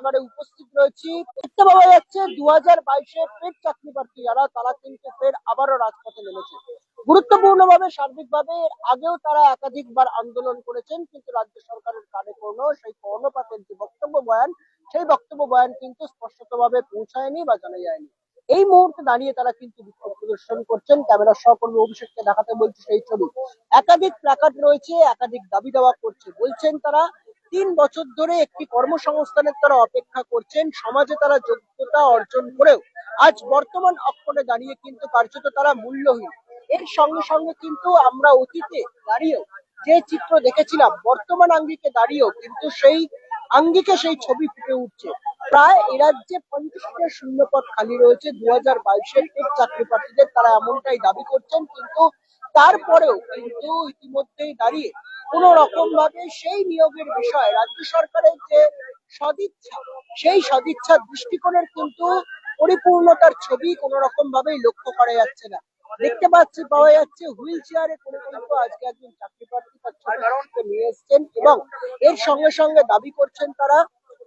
একেবারে উপস্থিত রয়েছি। দেখতে পাওয়া যাচ্ছে দু হাজার বাইশে ফের চাকরি প্রার্থী যারা, তারা কিন্তু ফের আবারও রাজপথে নেমেছে। গুরুত্বপূর্ণভাবে, সার্বিকভাবে এর আগেও তারা একাধিকবার আন্দোলন করেছেন, কিন্তু রাজ্য সরকারের কানে কোনো সেই কর্ণপাতের যে বক্তব্য বয়ান, সেই বক্তব্য বয়ান কিন্তু স্পষ্টতভাবে পৌঁছায়নি বা জানা যায়নি। এই মুহূর্তে দাঁড়িয়ে তারা কিন্তু বিক্ষোভ প্রদর্শন করছেন। ক্যামেরার সহকর্মী অভিষেককে দেখাতে বলছে সেই ছবি। একাধিক প্ল্যাকার্ড রয়েছে, একাধিক দাবি দাওয়া করছে। বলছেন তারা তিন বছর ধরে একটি কর্মসংস্থানের তারা অপেক্ষা করছেন, সমাজে তারা যোগ্যতা অর্জন করেও। আজ বর্তমান অক্ষরে দাঁড়িয়ে কিন্তু কার্যত তারা মূল্যহীন। এর সঙ্গে সঙ্গে কিন্তু আমরা অতীতে দাঁড়িয়েও যে চিত্র দেখেছিলাম, বর্তমান আঙ্গিকে দাঁড়িয়েও কিন্তু সেই আঙ্গিকে সেই ছবি ফুটে উঠছে। প্রায় এ রাজ্যে পঞ্চাশটা শূন্যপদ খালি রয়েছে। দু হাজার বাইশের চাকরি প্রার্থীদের তারা এমনটাই দাবি করছেন, কিন্তু তারপরেও কিন্তু ইতিমধ্যেই দাঁড়িয়ে কোন রকম ভাবে সেই নিয়োগের বিষয়ে রাজ্য সরকারের যে সদিচ্ছা, সেই সদিচ্ছা দৃষ্টিকোণের কিন্তু পরিপূর্ণতার ছবি কোন রকম ভাবেই লক্ষ্য করা যাচ্ছে না। দেখতে পাচ্ছি, পাওয়া যাচ্ছে হুইল চেয়ারে করে কিন্তু আজকে একজন চাকরি প্রার্থী তার নিয়ে এসছেন এবং এর সঙ্গে সঙ্গে দাবি করছেন তারা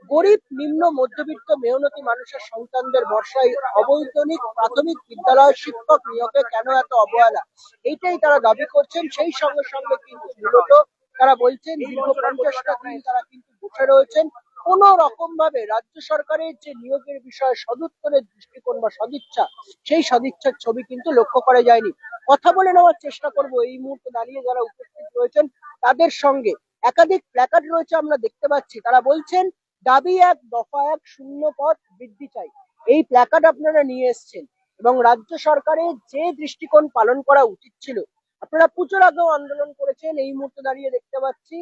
গরিব, নিম্ন, মধ্যবিত্ত, মেহনতি মানুষের সন্তানদের বর্ষায় অবৈতনিক প্রাথমিক বিদ্যালয় শিক্ষক নিয়োগে কেন এত অবহেলা? এইটাই তারা দাবি করছেন। সেই সঙ্গে সঙ্গে কিন্তু মূলত তারা বলছেন, দীর্ঘ পঞ্চাশটা দিন তারা কিন্তু বসে রয়েছেন। কোন রকম ভাবে রাজ্য সরকারের যে নিয়োগের বিষয়ে সদুত্তরের দৃষ্টিকোণ বা সদিচ্ছা, সেই সদিচ্ছার ছবি কিন্তু লক্ষ্য করা যায়নি। কথা বলে নেওয়ার চেষ্টা করব এই মুহূর্তে দাঁড়িয়ে যারা উপস্থিত রয়েছেন, তাদের সঙ্গে একাধিক প্ল্যাকার্ড রয়েছে আমরা দেখতে পাচ্ছি। তারা বলছেন দাবি এক, দফা এক, শূন্য পদ বৃদ্ধি চাই। এই প্ল্যাকার্ড আপনারা নিয়ে এসছেন এবং রাজ্য সরকারের যে দৃষ্টিকোণ পালন করা উচিত ছিল, আপনারা পুজোর আগেও আন্দোলন করেছেন, এই মুহূর্তে দাঁড়িয়ে দেখতে পাচ্ছি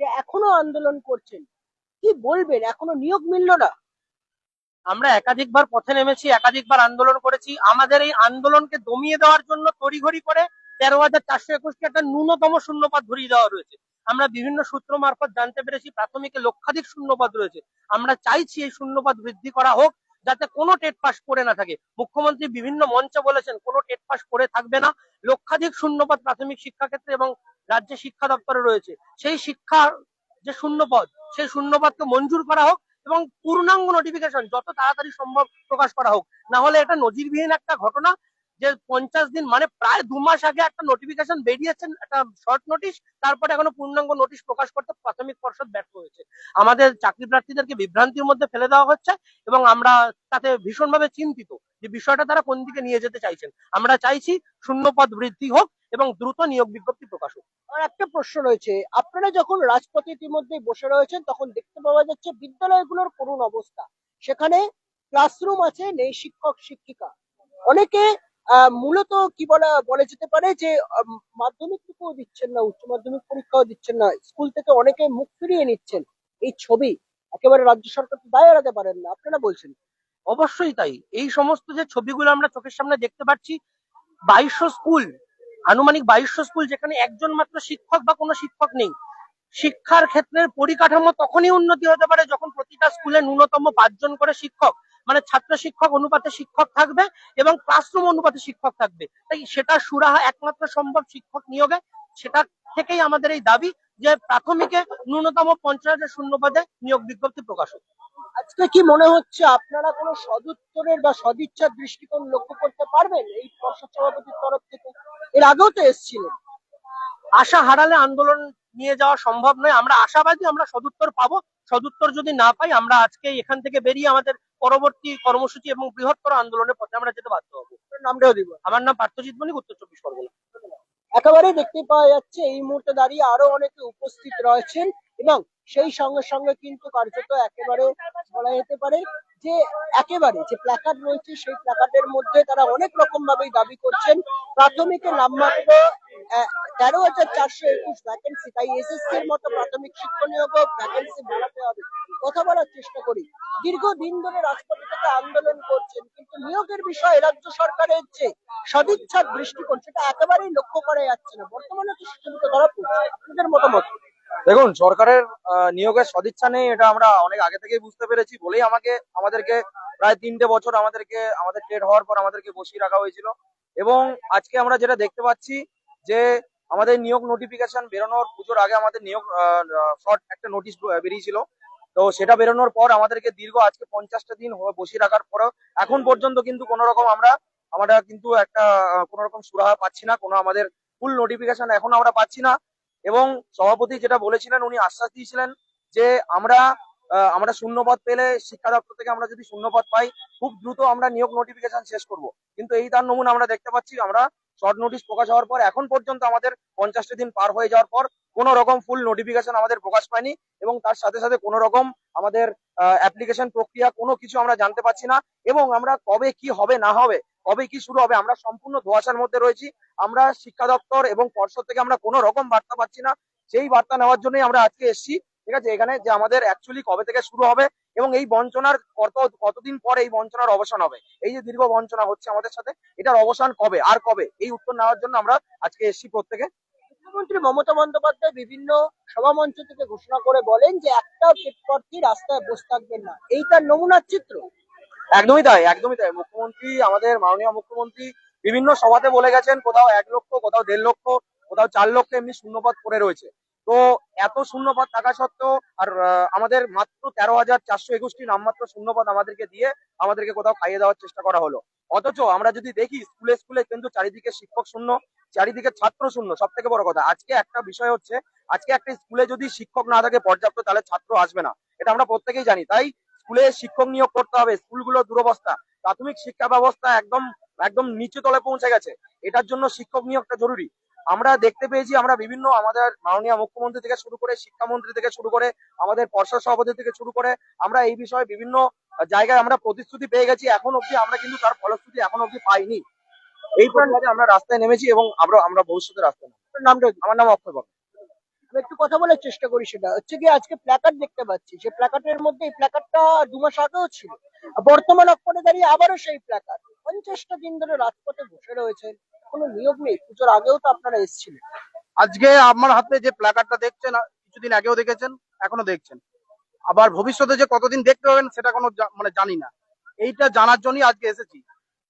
যে এখনও আন্দোলন করছেন। কি বলবেন? এখনও নিয়োগ মিললো না। আমরা একাধিকবার পথে নেমেছি, একাধিকবার আন্দোলন করেছি। আমাদের এই আন্দোলনকে দমিয়ে দেওয়ার জন্য তড়িঘড়ি করে তেরো হাজার চারশো একুশটি একটা ন্যূনতম শূন্যপাত ধরিয়ে দেওয়া রয়েছে আমরা বিভিন্ন সূত্র মারফত জানতে পেরেছি, প্রাথমিকে লক্ষাধিক শূন্যপাত রয়েছে। আমরা চাইছি এই শূন্যপাত বৃদ্ধি করা হোক, যাতে কোনো টেট পাস করে না থাকে। মুখ্যমন্ত্রী বিভিন্ন মঞ্চে বলেছেন, কোনো টেট পাস করে থাকবে না। লক্ষাধিক শূন্যপাত প্রাথমিক শিক্ষা ক্ষেত্রে এবং রাজ্য শিক্ষা দপ্তরে রয়েছে। সেই শিক্ষার যে শূন্যপদ, সেই শূন্যপদকে মঞ্জুর করা হোক এবং পূর্ণাঙ্গ নোটিফিকেশন যত তাড়াতাড়ি সম্ভব প্রকাশ করা হোক। না হলে এটা নজিরবিহীন একটা ঘটনা। যে পঞ্চাশ দিন মানে প্রায় দু মাস আগে একটা নোটিফিকেশন বেরিয়েছেন একটা শর্ট নোটিশ তারপরে এখনও পূর্ণাঙ্গ নোটিশ প্রকাশ করতে প্রাথমিক পর্ষদ ব্যর্থ হয়েছে। আমাদের চাকরি প্রার্থীদেরকে বিভ্রান্তির মধ্যে ফেলে দেওয়া হচ্ছে এবং আমরা তাতে ভীষণভাবে চিন্তিত যে বিষয়টা তারা কোন দিকে নিয়ে যেতে চাইছেন। আমরা চাইছি শূন্যপদ বৃদ্ধি হোক এবং দ্রুত নিয়োগ বিজ্ঞপ্তি প্রকাশ হোক। আর একটা প্রশ্ন রয়েছে, আপনারা যখন রাজপথে ইতিমধ্যে বসে রয়েছেন, তখন দেখতে পাওয়া যাচ্ছে বিদ্যালয়গুলোর করুণ অবস্থা। সেখানে ক্লাসরুম আছে, নেই শিক্ষক, শিক্ষিকা। অনেকে মূলত কি বলা বলা যেতে পারে যে মাধ্যমিকটুকুও দিচ্ছেন না, উচ্চ মাধ্যমিক পরীক্ষাও দিচ্ছেন না, স্কুল থেকে অনেকে মুখ ফিরিয়ে নিচ্ছেন এই ছবি। একেবারে রাজ্য সরকার দায় এড়াতে পারেন না, আপনারা বলছেন। অবশ্যই তাই। এই সমস্ত যে ছবিগুলো আমরা চোখের সামনে দেখতে পাচ্ছি, বাইশশো স্কুল, আনুমানিক বাইশশো স্কুল, যেখানে একজন মাত্র শিক্ষক বা কোনো শিক্ষক নেই। শিক্ষার ক্ষেত্রের পরিকাঠামো তখনই উন্নতি হতে পারে যখন প্রতিটা স্কুলে ন্যূনতম পাঁচজন করে শিক্ষক। মানে ছাত্র শিক্ষক অনুপাতে শিক্ষক থাকবে এবং ক্লাসরুম অনুপাতে শিক্ষক থাকবে। তাই সেটা সুরাহা একমাত্র সম্ভব শিক্ষক নিয়োগে। সেটা থেকেই আমাদের এই দাবি যে প্রাথমিকে ন্যূনতম পঞ্চাশ হাজার শূন্য পদে নিয়োগ বিজ্ঞপ্তি প্রকাশ হোক। আজকে কি মনে হচ্ছে আপনারা কোনো সদুত্তরের বা সদিচ্ছার দৃষ্টিকোণ লক্ষ্য করতে পারবেন এই পর্ষদ সভাপতির তরফ থেকে? এর আগেও তো এসেছিলেন। আশা হারালে আন্দোলন নিয়ে যাওয়া সম্ভব নয়। আমরা আশাবাদী আমরা সদুত্তর পাবো। সদুত্তর যদি না পাই আমরা আজকে এখান থেকে বেরিয়ে আমাদের পরবর্তী কর্মসূচি এবং বৃহত্তর আন্দোলনের পথে আমরা যেতে বাধ্য হব। নামটাও দিব। আমার নাম পার্থজিৎ বণিক উত্তর চব্বিশ পরগনা। একেবারেই দেখতে পাওয়া যাচ্ছে এই মুহূর্তে দাঁড়িয়ে আরও অনেকে উপস্থিত রয়েছেন। এবং সেই সঙ্গে সঙ্গে কিন্তু কার্যত একেবারে বলা যেতে পারে যে একেবারে যে প্ল্যাকার্ড রয়েছে, সেই প্ল্যাকার্ডের মধ্যে তারা অনেক রকম ভাবেই দাবি করছেন। প্রাথমিকের নামমাত্র তেরো হাজার চারশো একুশ ভ্যাকেন্সি তাই এসএসসি এর মতো প্রাথমিক শিক্ষা নিয়োগ ভ্যাকেন্সি বাড়াতে হবে। কথা বলার চেষ্টা করি। দীর্ঘদিন ধরে রাজপথে থেকে আন্দোলন করছেন, কিন্তু নিয়োগের বিষয়ে রাজ্য সরকারের যে সদিচ্ছার দৃষ্টিকোণ, সেটা একেবারেই লক্ষ্য করা যাচ্ছে না। বর্তমানে তো সীমিত ধরা পড়ছে। আপনাদের মতামত? দেখুন সরকারের নিয়োগের সদিচ্ছা নেই এটা আমরা অনেক আগে থেকেই বুঝতে পেরেছি। বলেই আমাকে আমাদেরকে প্রায় তিনটে বছর আমাদেরকে আমাদের টেট হওয়ার পর আমাদেরকে বসিয়ে রাখা হয়েছিল। এবং আজকে আমরা যেটা দেখতে পাচ্ছি যে আমাদের নিয়োগ নোটিফিকেশন বেরোনোর পুজোর আগে আমাদের নিয়োগ শর্ট একটা নোটিশ বেরিয়েছিল। তো সেটা বেরোনোর পর আমাদেরকে দীর্ঘ আজকে পঞ্চাশটা দিন বসিয়ে রাখার পরেও এখন পর্যন্ত কিন্তু কোনো রকম আমরা আমরা কিন্তু একটা আহ, কোনো রকম সুরাহা পাচ্ছি না কোনো আমাদের ফুল নোটিফিকেশন এখন আমরা পাচ্ছি না। এবং সভাপতি যেটা বলেছিলেন, উনি আশ্বাস দিয়েছিলেন যে আমরা আমরা শূন্যপদ পেলে শিক্ষা দপ্তর থেকে আমরা যদি শূন্যপদ পাই, খুব দ্রুত আমরা নিয়োগ নোটিফিকেশন শেষ করব। কিন্তু এই তার নমুনা আমরা দেখতে পাচ্ছি, আমরা শর্ট নোটিশ প্রকাশ হওয়ার পর, এখন পর্যন্ত আমাদের পঞ্চাশটি দিন পার হয়ে যাওয়ার পর কোনো রকম ফুল নোটিফিকেশন আমাদের প্রকাশ পায়নি এবং তার সাথে সাথে কোনো রকম আমাদের অ্যাপ্লিকেশন প্রক্রিয়া কোনো কিছু আমরা জানতে পারছি না এবং আমরা কবে কি হবে না হবে, কবে কি শুরু হবে, আমরা সম্পূর্ণ ধোয়াশার মধ্যে রয়েছি। আমরা শিক্ষা দপ্তর এবং পর্ষদ থেকে আমরা কোনো রকম বার্তা পাচ্ছি না। সেই বার্তা নেওয়ার জন্যই আমরা আজকে এসেছি। ঠিক আছে? এখানে যে আমাদের অ্যাকচুয়ালি কবে থেকে শুরু হবে এবং এই বঞ্চনার কত, কতদিন পর এই বঞ্চনার অবসান হবে? এই যে দীর্ঘ বঞ্চনা হচ্ছে আমাদের সাথে, এটার অবসান কবে, আর কবে? এই উত্তর নেওয়ার জন্য আমরা আজকে এসেছি প্রত্যেকে। মুখ্যমন্ত্রী মমতা বন্দ্যোপাধ্যায় বিভিন্ন সভামঞ্চ থেকে ঘোষণা করে বলেন যে একটা প্রার্থী রাস্তায় বসে থাকবেন না। এই তার নমুনার চিত্র। একদমই তাই একদমই তাই। মুখ্যমন্ত্রী, আমাদের মাননীয় মুখ্যমন্ত্রী বিভিন্ন সভাতে বলে গেছেন, কোথাও এক লক্ষ, কোথাও দেড় লক্ষ, কোথাও চার লক্ষ এমনি শূন্যপদ পড়ে রয়েছে। তো এত শূন্যপদ থাকা সত্ত্বেও আর আমাদের মাত্র তেরো হাজার চারশো একুশটি নামমাত্র শূন্যপদ আমাদেরকে দিয়ে আমাদেরকে কোথাও খাইয়ে দেওয়ার চেষ্টা করা হলো। অথচ আমরা যদি দেখি, স্কুলে স্কুলে কিন্তু চারিদিকে শিক্ষক শূন্য চারিদিকে ছাত্র শূন্য সব থেকে বড় কথা। আজকে একটা বিষয় হচ্ছে, আজকে একটা স্কুলে যদি শিক্ষক না থাকে পর্যাপ্ত, তাহলে ছাত্র আসবে না। এটা আমরা প্রত্যেকেই জানি। তাই স্কুলে শিক্ষক নিয়োগ করতে হবে স্কুলগুলো দুরবস্থা। প্রাথমিক শিক্ষা ব্যবস্থা একদম একদম নিচু তলে পৌঁছে গেছে। এটার জন্য শিক্ষক নিয়োগটা জরুরি। আমরা দেখতে পেয়েছি, আমরা বিভিন্ন আমাদের মাননীয় মুখ্যমন্ত্রী থেকে শুরু করে, শিক্ষামন্ত্রী থেকে শুরু করে, আমাদের পর্ষদ সভাপতি থেকে শুরু করে, আমরা এই বিষয়ে বিভিন্ন জায়গায় আমরা প্রতিশ্রুতি পেয়ে গেছি। এখন অব্দি আমরা কিন্তু তার ফলশ্রুতি এখন অব্দি পাইনি। এই প্রতিবাদে আমরা রাস্তায় নেমেছি এবং আমরা আমরা ভবিষ্যতে রাস্তায় নামবো। নামটা আমার নাম অক্ষয় বর্মা। আমি একটু কথা বলার চেষ্টা করি সেটা। হচ্ছে কি আজকে প্ল্যাকার্ড দেখতে পাচ্ছি। সেই প্ল্যাকার্ডের মধ্যে এই প্ল্যাকার্ডটা দু মাস আগেও ছিল। বর্তমান অক্ষরে দাঁড়িয়ে আবারও সেই প্ল্যাকার্ড পঞ্চাশটা দিন ধরে রাজপথে বসে রয়েছেন। কোনো নিয়োগ নেই। পুজোর আগেও তো আপনারা এসেছিলেন। আজকে আমার হাতে যে প্ল্যাকার্ডটা দেখছেন কিছুদিন আগেও দেখেছেন এখনও দেখছেন। আবার ভবিষ্যতে যে কতদিন দেখতে পাবেন সেটা কোনো মানে জানি না। এইটা জানার জন্যই আজকে এসেছি।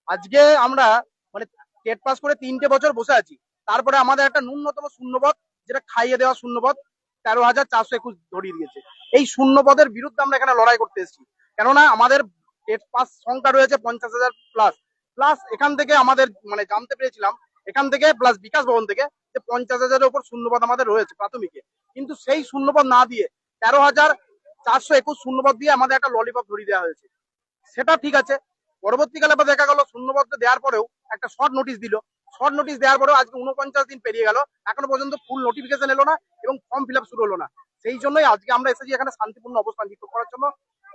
আজকে আমরা মানে টেট পাস করে তিনটে বছর বসে আছি। তারপরে আমাদের একটা ন্যূনতম শূন্যপদ, যেটা খাইয়ে দেওয়া শূন্যপদ, তেরো হাজার চারশো একুশ ধরিয়ে দিয়েছে। এই শূন্যপদের বিরুদ্ধে আমরা এখানে লড়াই করতে এসেছি। কেননা আমাদের টেট পাস সংখ্যা রয়েছে পঞ্চাশ হাজার প্লাস প্লাস এখান থেকে আমাদের মানে জানতে পেরেছিলাম, এখান থেকে প্লাস বিকাশ ভবন থেকে যে পঞ্চাশ হাজারের উপর শূন্যপদ আমাদের রয়েছে প্রাথমিকে। কিন্তু সেই শূন্যপদ না দিয়ে তেরো হাজার চারশো একুশ শূন্যপদ দিয়ে আমাদের একটা ললিপপ ধরিয়ে দেওয়া হয়েছে। সেটা ঠিক আছে, পরবর্তীকালে দেখা গেল শূন্যপদটা দেওয়ার পরেও একটা শর্ট নোটিশ দিল। শর্ট নোটিশ দেওয়ার পরেও আজকে উনপঞ্চাশ দিন পেরিয়ে গেল। এখনও পর্যন্ত ফুল নোটিফিকেশন এলো না এবং ফর্ম ফিল শুরু হলো না। সেই জন্যই আজকে আমরা এসেছি এখানে শান্তিপূর্ণ অবস্থান বিক্ষোভ করার জন্য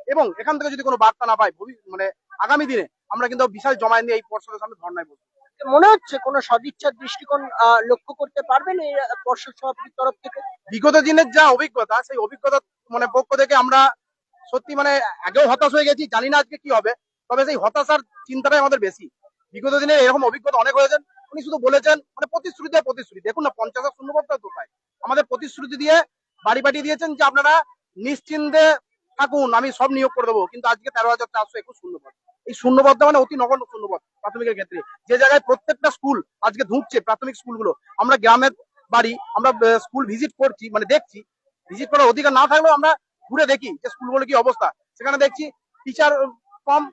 এবং এখান থেকে যদি কোনো বার্তা না পাই মানে আগামী দিনে আমরা কিন্তু বিশাল জমায়েত নিয়ে এই পর্ষদের সামনে ধর্নায় বসবো। মনে হচ্ছে কোনো সদিচ্ছার দৃষ্টিকোণ আহ, লক্ষ্য করতে পারবেন এই পর্ষদ সভাপতির তরফ থেকে? বিগত দিনের যা অভিজ্ঞতা সেই অভিজ্ঞতা মানে পক্ষ থেকে আমরা সত্যি মানে আগেও হতাশ হয়ে গেছি জানি না আজকে কি হবে তবে সেই হতাশার চিন্তাটাই আমাদের বেশি। বিগত দিনে এরকম অভিজ্ঞতা অনেক হয়েছেন। উনি শুধু বলেছেন মানে প্রতিশ্রুতি প্রতিশ্রুতি। দেখুন না, পঞ্চাশ শূন্যপদটা কোথায়? আমাদের প্রতিশ্রুতি দিয়ে বাড়ি পাঠিয়ে দিয়েছেন যে আপনারা নিশ্চিন্তে থাকুন, আমি সব নিয়োগ করে দেবো। কিন্তু আজকে তেরো হাজার চারশো একুশ শূন্যপদ এই শূন্যপদটা মানে অতি নগণ্য শূন্যপদ প্রাথমিকের ক্ষেত্রে। যে জায়গায় প্রত্যেকটা স্কুল আজকে ধুঁকছে, প্রাথমিক স্কুলগুলো। আমরা গ্রামের বাড়ি, আমরা স্কুল ভিজিট করছি মানে দেখছি। ভিজিট করার অধিকার না থাকলেও আমরা ঘুরে দেখি যে স্কুলগুলো কি অবস্থা। সেখানে দেখছি টিচার কম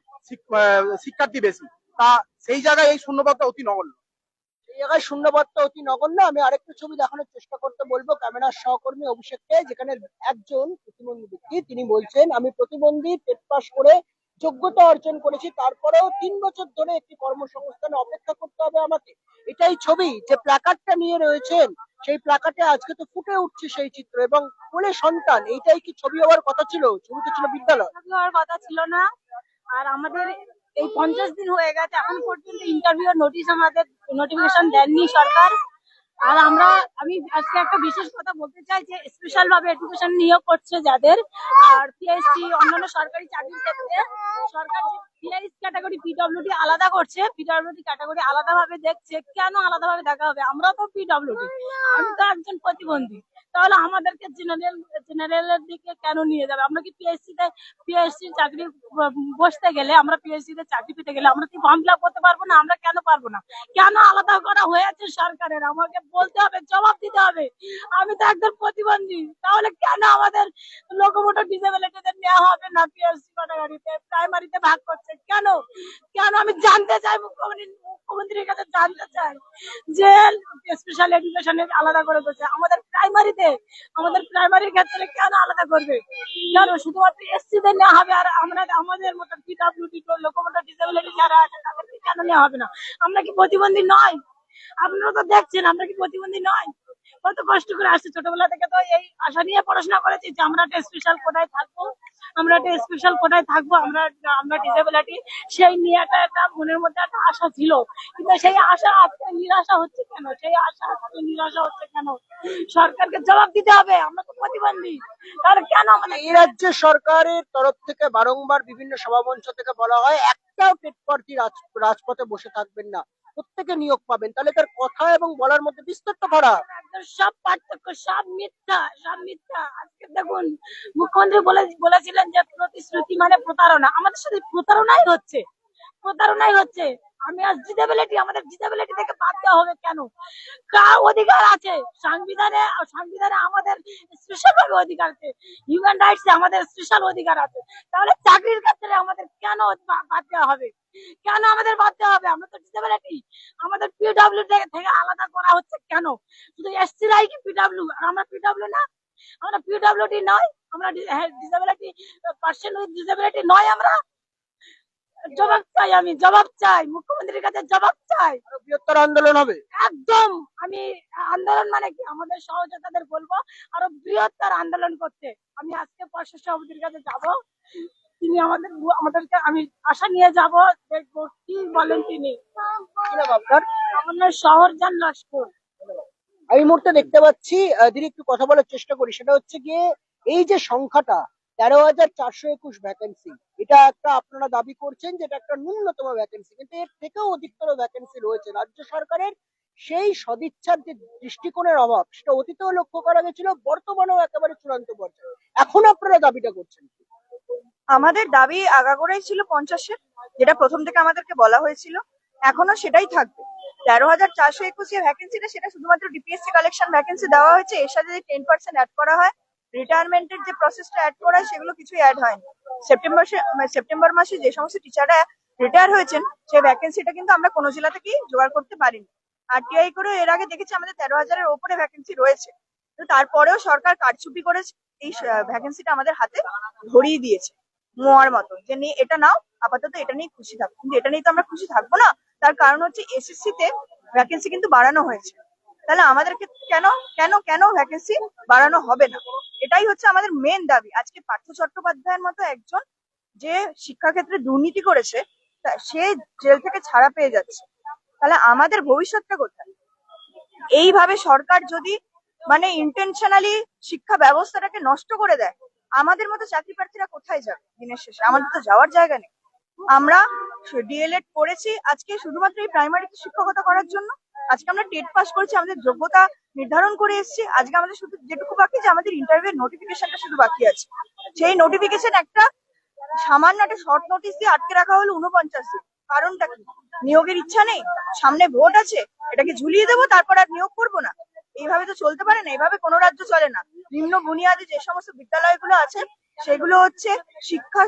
শিক্ষার্থী বেশি। তা সেই জায়গায় এই শূন্যপদটা অতি নগণ্য। এই জায়গায় শূন্যপদটা অতি নগণ্য। আমি আরেকটু ছবি দেখানোর চেষ্টা করতে বলব। ক্যামেরার সহকর্মী অভিষেককে যেখানে একজন প্রতিবন্ধী ব্যক্তি তিনি বলছেন আমি প্রতিবন্ধী টেট পাস করে যোগ্যতা অর্জন করেছি। তারপরেও তিন বছর ধরে একটি কর্মসংস্থানে অপেক্ষা করতে হবে আমাকে। এটাই ছবি। যে প্ল্যাকার্ডটা নিয়ে রয়েছেন সেই প্ল্যাকার্ডে আজকে তো ফুটে উঠছে সেই চিত্র এবং কোলে সন্তান। এইটাই কি ছবি হওয়ার কথা ছিল? ছবিতে ছিল বিদ্যালয়। কথা ছিল না। আর আমাদের এই পঞ্চাশ দিন হয়ে গেছে, এখন পর্যন্ত ইন্টারভিউ নোটিশ আমাদের নোটিফিকেশন দেননি সরকার। আর আমরা, আমি আজকে একটা বিশেষ কথা বলতে চাই যে স্পেশাল ভাবে এডুকেশন নিয়োগ করছে যাদের, আর পিএইচডি অন্যান্য সরকারি চাকরির ক্ষেত্রে সরকার যে পিআইএস ক্যাটাগরি পিডব্লিউডি আলাদা করছে পিডব্লিউডি ক্যাটাগরি আলাদা ভাবে দেখছে, কেন আলাদা ভাবে দেখা হবে? আমরা তো পিডব্লিউডি আমি তো একজন প্রতিবন্ধী। তাহলে আমাদেরকে জেনারেল জেনারেলের দিকে কেন নিয়ে যাবে? আমরা কি পিএসসি তে পিএসসি চাকরি বসতে গেলে, আমরা পিএসসি তে চাকরি পেতে গেলে আমরা কি ফর্ম ফিল করতে পারব না? আমরা কেন পারব না? কেন আলাদা করা হয়েছে সরকারের? আমাকে বলতে হবে, জবাব দিতে হবে। আমি তো একদম প্রতিবন্ধী। তাহলে কেন আমাদের লোকোমোটর ডিসেবিলিটিদের নেওয়া হবে না পিএসসি ক্যাটাগরিতে প্রাইমারিতে ভাগ করছে কেন? কেন আমি জানতে চাই, মুখ্যমন্ত্রী, মুখ্যমন্ত্রীর কাছে জানতে চাই যে স্পেশাল এডুকেশনে আলাদা করে দিচ্ছে আমাদের প্রাইমারিতে আমাদের প্রাইমারির ক্ষেত্রে কেন আলাদা করবে? কেন শুধুমাত্র এসসি দের নেওয়া হবে আর আমরা আমাদের মতো পিডাব্লিউডি লোকোমোটর ডিসেবিলিটি যারা আছে, তাদেরকে কেন নেওয়া হবে না? আমরা কি প্রতিবন্ধী নয়? আপনারা তো দেখছেন, আমরা কি প্রতিবন্ধী নয়? কত কষ্ট করে আসছে ছোটবেলা থেকে তো এই আশা নিয়ে পড়াশোনা করেছি যে আমরা একটা স্পেশাল কোটায় থাকব, আমরা একটা স্পেশাল কোটায় থাকব, আমরা আমরা ডিসেবিলিটি সেই নিয়ে একটা একটা মনের মধ্যে একটা আশা ছিল। কিন্তু সেই আশা আজকে নিরাশা হচ্ছে কেন? সেই আশা আজকে নিরাশা হচ্ছে কেন? সরকারকে জবাব দিতে হবে, আমরা তো প্রতিবন্ধী। তাহলে কেন আমাদের এই রাজ্যের সরকারের তরফ থেকে বারংবার বিভিন্ন সভামঞ্চ থেকে বলা হয়, একটাও রাজ- রাজপথে বসে থাকবেন না। প্রত্যেকে নিয়োগ পাবেন। তাহলে তার কথা এবং বলার মধ্যে বিস্তর তো একদম সব পার্থক্য, সব মিথ্যা সব মিথ্যা। আজকে দেখুন, মুখ্যমন্ত্রী বলে বলেছিলেন যে প্রতিশ্রুতি মানে প্রতারণা। আমাদের সাথে প্রতারণাই হচ্ছে। প্রতারণাই হচ্ছে। আমি আজ ডিসেবিলিটি আমাদের ডিসেবিলিটি থেকে বাদ দেওয়া হবে কেন? কার অধিকার আছে? সংবিধানে সংবিধানে আমাদের স্পেশাল ভাবে অধিকার আছে। হিউম্যান রাইটস আমাদের স্পেশাল অধিকার আছে। তাহলে চাকরির ক্ষেত্রে আমাদের কেন বাদ দেওয়া হবে? কেন আমাদের বাদ দেওয়া হবে? আমরা তো ডিসেবিলিটি আমাদের পিডব্লিউ থেকে আলাদা করা হচ্ছে কেন? শুধু এসসি রাই কি পিডব্লিউ আমরা পিডব্লিউ না? আমরা পিডব্লিউডি নয়? আমরা ডিসেবিলিটি পার্সন উইথ ডিসেবিলিটি নয় আমরা? জবাব চাই আমি জবাব চাই। মুখ্যমন্ত্রীর কাছে জবাব চাই। আরও বৃহত্তর আন্দোলন হবে। একদম! আমি আন্দোলন মানে কি? আমাদের সহযোগিতাদের বলব আরও বৃহত্তর আন্দোলন করতে। আমি আজকে পর্ষদ সভাপতির কাছে যাব। তিনি আমাদের আমাদেরকে, আমি আশা নিয়ে যাব, দেখব কি বলেন তিনি। আপনার যান লস্কর আমি মুহূর্তে দেখতে পাচ্ছি দিদি একটু কথা বলার চেষ্টা করি। সেটা হচ্ছে গিয়ে, এই যে সংখ্যাটা, তেরো হাজার চারশো একুশ ভ্যাকেন্সি এটা একটা আপনারা দাবি করছেন যে এটা একটা ন্যূনতম ভ্যাকেন্সি কিন্তু এর থেকেও অধিকতর ভ্যাকেন্সি রয়েছে। রাজ্য সরকারের সেই সদিচ্ছার যে দৃষ্টিকোণের অভাব, সেটা অতীতেও লক্ষ্য করা গেছিল, বর্তমানেও একেবারে চূড়ান্ত পর্যায়ে। এখন আপনারা দাবিটা করছেন আমাদের দাবি আগাগোড়াই ছিল পঞ্চাশের, যেটা প্রথম থেকে আমাদেরকে বলা হয়েছিল। এখনও সেটাই থাকবে। তেরো হাজার চারশো একুশে যে ভ্যাকেন্সিটা সেটা শুধুমাত্র ডিপিএসসি কালেকশন ভ্যাকেন্সি দেওয়া হয়েছে। এর সাথে যদি টেন পার্সেন্ট অ্যাড করা হয় রিটায়ারমেন্টের যে প্রসেসটা অ্যাড করা হয়, সেগুলো কিছুই অ্যাড হয়নি। সেপ্টেম্বর সেপ্টেম্বর মাসে যে সমস্ত টিচাররা রিটায়ার হয়েছেন সেই ভ্যাকেন্সিটা কিন্তু আমরা কোনো জেলা থেকেই জোগাড় করতে পারিনি। আরটিআই করে এর আগে দেখেছি আমাদের তেরো হাজারের ওপরে ভ্যাকেন্সি রয়েছে। তারপরেও সরকার কারচুপি করে এই ভ্যাকেন্সিটা আমাদের হাতে ধরিয়ে দিয়েছে। মোয়ার মতো যে নিয়ে এটা নাও, আপাতত এটা নিয়ে খুশি থাকো। কিন্তু এটা নিয়ে তো আমরা খুশি থাকব না। তার কারণ হচ্ছে এসএসসি তে ভ্যাকেন্সি কিন্তু বাড়ানো হয়েছে। তাহলে আমাদেরকে কেন কেন কেন ভ্যাকেন্সি বাড়ানো হবে না? এটাই হচ্ছে আমাদের মেন দাবি। আজকে পার্থ চট্টোপাধ্যায়ের মতো একজন যে শিক্ষাক্ষেত্রে দুর্নীতি করেছে সে জেল থেকে ছাড়া পেয়ে যাচ্ছে। তাহলে আমাদের ভবিষ্যৎটা কোথায়? এইভাবে সরকার যদি মানে ইন্টেনশনালি শিক্ষা ব্যবস্থাটাকে নষ্ট করে দেয় আমাদের মতো চাকরি প্রার্থীরা কোথায় যাবে দিনের শেষে? আমাদের তো যাওয়ার জায়গা নেই। আমরা ডিএলএড করেছি আজকে শুধুমাত্র এই প্রাইমারিতে শিক্ষকতা করার জন্য। আজকে আমরা টেট পাস করেছি, আমাদের যোগ্যতা নির্ধারণ করে এসেছি। আজকে আমাদের শুধু যেটুকু বাকি যে আমাদের ইন্টারভিউ নোটিফিকেশনটা শুধু বাকি আছে। সেই নোটিফিকেশন একটা সামান্য একটা শর্ট নোটিশ দিয়ে আটকে রাখা হলো উনপঞ্চাশ দিন। কারণটা কি? নিয়োগের ইচ্ছা নেই? সামনে ভোট আছে? এটাকে ঝুলিয়ে দেবো, তারপর আর নিয়োগ করব না। এইভাবে তো চলতে পারে না, এইভাবে কোনো রাজ্য চলে না। নিম্ন বুনিয়াদী যে সমস্ত বিদ্যালয়গুলো আছে, সেগুলো হচ্ছে শিক্ষা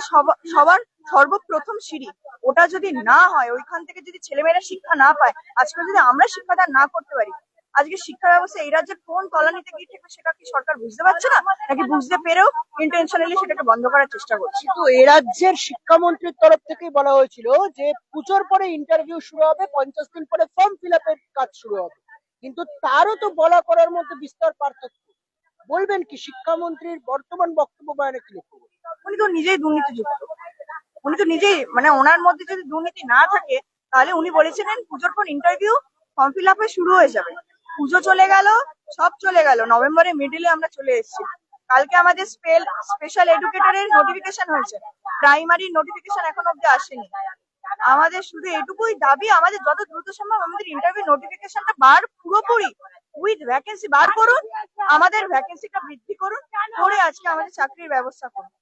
সবার সর্বপ্রথম সিঁড়ি। ওটা যদি না হয়, ওইখান থেকে যদি ছেলেমেয়েরা শিক্ষা না পায়, আজকে যদি আমরা শিক্ষাদান না করতে পারি, আজকে শিক্ষা ব্যবস্থা এই রাজ্যের কোন তলানিতে গিয়ে থেকে সেটা কি সরকার বুঝতে পারছে না? নাকি বুঝতে পেরেও ইন্টেনশনালি সেটাকে বন্ধ করার চেষ্টা করছে? কিন্তু এ রাজ্যের শিক্ষামন্ত্রীর তরফ থেকেই বলা হয়েছিল যে পুজোর পরে ইন্টারভিউ শুরু হবে, পঞ্চাশ দিন পরে ফর্ম ফিল কাজ শুরু হবে। কিন্তু তারও তো বলা করার মধ্যে বিস্তর পার্থক্য। বলবেন কি শিক্ষামন্ত্রীর বর্তমান বক্তব্য বয়ানে কি লক্ষ্য? উনি তো নিজেই দুর্নীতিযুক্ত। উনি তো নিজেই মানে ওনার মধ্যে যদি দুর্নীতি না থাকে, তাহলে উনি বলেছিলেন পুজোর পর ইন্টারভিউ ফর্ম ফিল আপে শুরু হয়ে যাবে। পুজো চলে গেল, সব চলে গেল। নভেম্বরের মিডিলে আমরা চলে এসেছি। কালকে আমাদের স্পেল স্পেশাল এডুকেটরের নোটিফিকেশন হয়েছে। প্রাইমারি নোটিফিকেশন এখন অব্দি আসেনি। আমাদের শুধু এটুকুই দাবি, আমাদের যত দ্রুত সম্ভব আমাদের ইন্টারভিউ নোটিফিকেশনটা বার পুরোপুরি উইথ ভ্যাকেন্সি বার করুন আমাদের ভ্যাকেন্সিটা বৃদ্ধি করুন করে আজকে আমাদের চাকরির ব্যবস্থা করুন।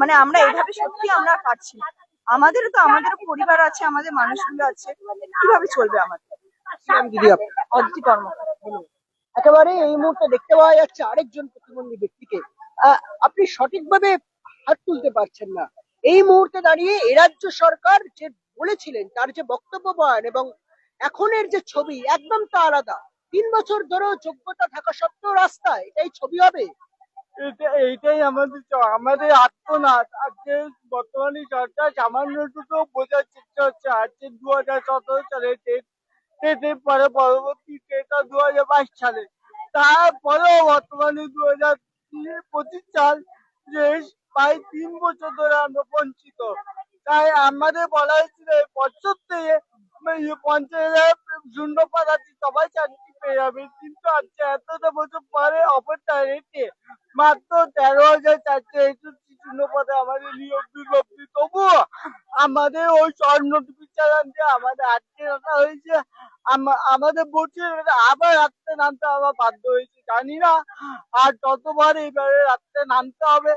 মানে আমরা এইভাবে সত্যি আমরা না আমাদেরও তো আমাদেরও পরিবার আছে আমাদের মানুষগুলো আছে। কীভাবে চলবে আমাদের? কর্মকার একেবারে এই মুহূর্তে দেখতে পাওয়া যাচ্ছে আরেকজন প্রতিবন্ধী ব্যক্তিকে। আপনি সঠিকভাবে হাত তুলতে পারছেন না। এই মুহূর্তে দাঁড়িয়ে এ রাজ্য সরকার যে বলেছিলেন তার যে বক্তব্য বয়ান এবং এখনের যে ছবি একদম তা আলাদা। তিন বছর ধরেও যোগ্যতা থাকা সত্ত্বেও রাস্তায় এটাই ছবি হবে? এইটাই আমাদের আমাদের আত্মনাথ। আজকে বর্তমানে সরকার সামান্যটুকু বোঝার চেষ্টা হচ্ছে। আজকে দু হাজার সতেরো সালে টেট টেটের পরে পরবর্তী দু হাজার বাইশ সালে। তারপরেও বর্তমানে দু হাজার পঁচিশ সাল যে প্রায় তিন বছর ধরে আমরা বঞ্চিত। তাই আমাদের বলা হয়েছিল বছর থেকে পঞ্চাশ হাজার শূন্যপাত সবাই চাকরি পেয়ে যাবে কিন্তু আজকে এতটা বছর পরে অপরটা রেটে মাত্র তেরো হাজার চারশো একষট্টি শূন্য পদে আমাদের নিয়োগ বিজ্ঞপ্তি। তবুও আমাদের ওই শর্ট নোটিফিকেশন যে আমাদের আটকে রাখা হয়েছে, আমা- আমাদের বলছে আবার রাত্রে নামতে আবার বাধ্য হয়েছে, জানি না। আর ততবার এইবারে রাত্রে নামতে হবে,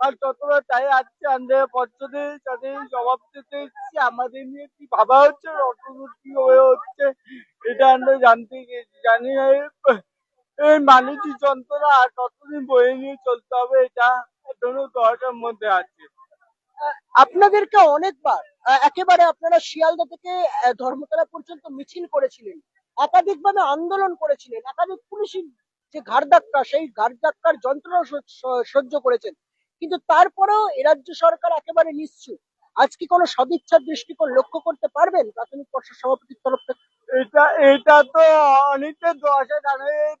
আর ততবার তাই আজকে আমাদের পর্ষদের সাথে জবাব দিতে এসেছি, আমাদের নিয়ে কি ভাবা হচ্ছে অর্থনীতি হয়ে হচ্ছে এটা আমরা জানতে জানি এই- মানসিক যন্ত্রণা আর কতদিন বয়ে নিয়ে চলতে হবে এটা এখনও দরকার মধ্যে আছে। আপনাদেরকে অনেকবার একেবারে আপনারা শিয়ালদা থেকে ধর্মতলা পর্যন্ত মিছিল করেছিলেন, একাধিকভাবে আন্দোলন করেছিলেন, একাধিক পুলিশের যে ঘাড় ধাক্কা সেই ঘাড় ধাক্কার যন্ত্রণা সহ্য- সহ্য করেছেন। কিন্তু তারপরেও এ রাজ্য সরকার একেবারে নিশ্চুপ। আজকে কোনো সদিচ্ছার দৃষ্টিকোণ লক্ষ্য করতে পারবেন? প্রাথমিক পর্ষদ সভাপতির তরফ থেকে। এটা এটা তো অনেকের দশা জানে এই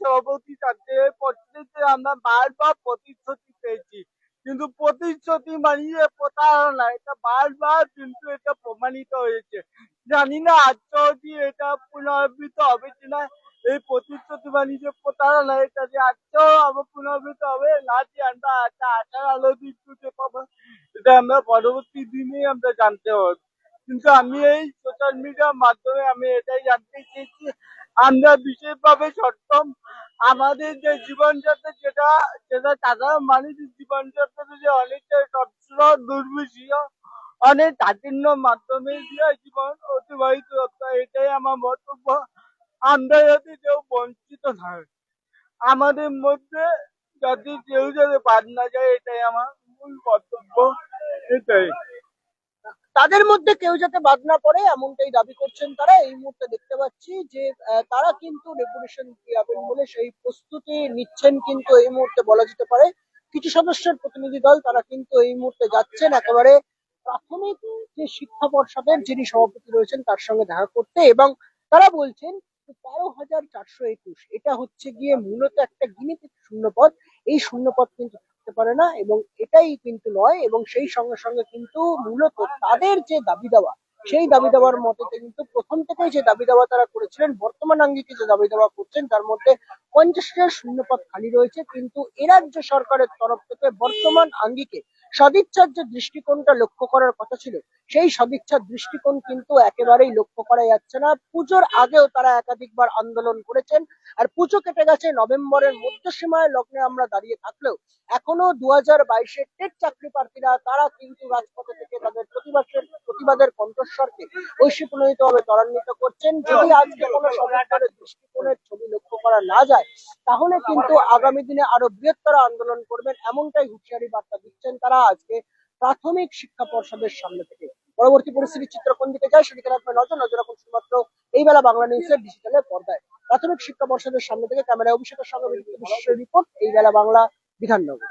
সভাপতি থাকতে পঞ্চায়েতে আমরা বারবার প্রতিশ্রুতি পেয়েছি। কিন্তু প্রতিশ্রুতি মানিয়ে প্রতারণা, এটা বারবার কিন্তু এটা প্রমাণিত হয়েছে। জানি না অবধি এটা পুনরাবৃত্ত হবে কিনা, এই প্রতিশ্রুতি বাণিজ্য প্রতারণা, এটা যে আজকেও আবার পুনরাবৃত্ত হবে, না যে আমরা একটা আশার আলো দিক খুঁজে পাবো এটা আমরা পরবর্তী দিনে আমরা জানতে হবে কিন্তু আমি এই সোশ্যাল মিডিয়ার মাধ্যমে আমি এটাই জানতে চেয়েছি, আমরা বিশেষভাবে সক্ষম আমাদের যে জীবনযাত্রা, যেটা সেটা সাধারণ মানুষের জীবনযাত্রা যে অনেকটা সচ্ছল দুর্বিষীয় অনেক কাঠিন্য মাধ্যমে দিয়ে জীবন অতিবাহিত এটাই আমার বক্তব্য আমরা যাতে কেউ বঞ্চিত হয়। আমাদের মধ্যে যাতে কেউ যাতে বাদ না যায়, এটাই আমার তাদের মধ্যে কেউ যাতে বাদ না পড়ে, এমনটাই দাবি করছেন তারা। এই মুহূর্তে দেখতে পাচ্ছি যে তারা কিন্তু রেপুটেশন যাবেন বলে সেই প্রস্তুতি নিচ্ছেন কিন্তু এই মুহূর্তে বলা যেতে পারে। কিছু সদস্যের প্রতিনিধি দল তারা কিন্তু এই মুহূর্তে যাচ্ছেন একেবারে প্রাথমিক যে শিক্ষা পর্ষদের যিনি সভাপতি রয়েছেন, তার সঙ্গে দেখা করতে এবং তারা বলছেন তেরো হাজার চারশো একুশ, এটা হচ্ছে গিয়ে মূলত একটা গিনিপিক শূন্যপদ। এই শূন্যপদ কিন্তু থাকতে পারে না এবং এটাই কিন্তু নয় এবং সেই সঙ্গে সঙ্গে কিন্তু মূলত তাদের যে দাবি দেওয়া, সেই দাবি দেওয়ার মতে কিন্তু প্রথম থেকেই যে দাবি দেওয়া তারা করেছিলেন, বর্তমান আঙ্গিকে যে দাবি দেওয়া করছেন তার মধ্যে পঞ্চাশটা শূন্যপদ খালি রয়েছে, কিন্তু এ রাজ্য সরকারের তরফ থেকে বর্তমান আঙ্গিকে সদিচ্ছার যে দৃষ্টিকোণটা লক্ষ্য করার কথা ছিল সেই সদিচ্ছার দৃষ্টিকোণ কিন্তু একেবারেই লক্ষ্য করা যাচ্ছে না। পুজোর আগেও তারা একাধিকবার আন্দোলন করেছেন আর পুজো কেটে গেছে নভেম্বরের মধ্যসীমায় লগ্নে আমরা দাঁড়িয়ে থাকলেও এখনও দু হাজার বাইশের টেট চাকরি প্রার্থীরা, তারা কিন্তু রাজপথে থেকে তাদের প্রতিবাদের প্রতিবাদের কণ্ঠস্বরকে ঐশীপ্রণোদিত ভাবে ত্বরান্বিত করছেন। যদি আজকে কোনো সরকারের দৃষ্টিকোণের ছবি লক্ষ্য করা না যায়, তাহলে কিন্তু আগামী দিনে আরও বৃহত্তর আন্দোলন করবেন, এমনটাই হুঁশিয়ারি বার্তা দিচ্ছেন তারা আজকে প্রাথমিক শিক্ষা পর্ষদের সামনে থেকে। পরবর্তী পরিস্থিতির চিত্র কোন দিকে যায় সেদিকে রাখবে নজর নজর রাখুন শুধুমাত্র এই বেলা বাংলা নিউজের ডিজিটালের পর্দায়। প্রাথমিক শিক্ষা পর্ষদের সামনে থেকে ক্যামেরা অভিষেকের সঙ্গে বিশেষ রিপোর্ট এই বেলা বাংলা বিধাননগর।